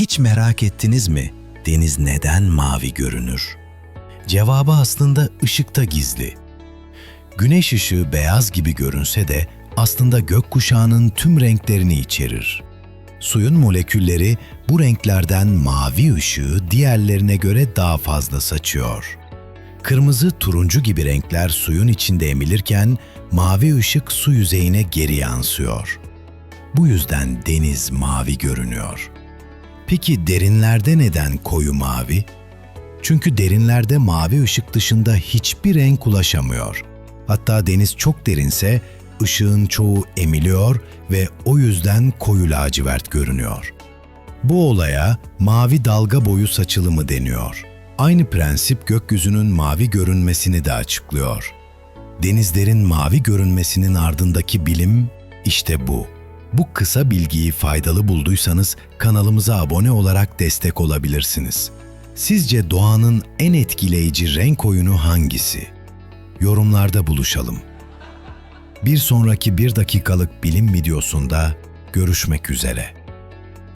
Hiç merak ettiniz mi? Deniz neden mavi görünür? Cevabı aslında ışıkta gizli. Güneş ışığı beyaz gibi görünse de aslında gökkuşağının tüm renklerini içerir. Suyun molekülleri bu renklerden mavi ışığı diğerlerine göre daha fazla saçıyor. Kırmızı, turuncu gibi renkler suyun içinde emilirken mavi ışık su yüzeyine geri yansıyor. Bu yüzden deniz mavi görünüyor. Peki derinlerde neden koyu mavi? Çünkü derinlerde mavi ışık dışında hiçbir renk ulaşamıyor. Hatta deniz çok derinse ışığın çoğu emiliyor ve o yüzden koyu lacivert görünüyor. Bu olaya mavi dalga boyu saçılımı deniyor. Aynı prensip gökyüzünün mavi görünmesini de açıklıyor. Denizlerin mavi görünmesinin ardındaki bilim işte bu. Bu kısa bilgiyi faydalı bulduysanız kanalımıza abone olarak destek olabilirsiniz. Sizce doğanın en etkileyici renk oyunu hangisi? Yorumlarda buluşalım. Bir sonraki bir dakikalık bilim videosunda görüşmek üzere.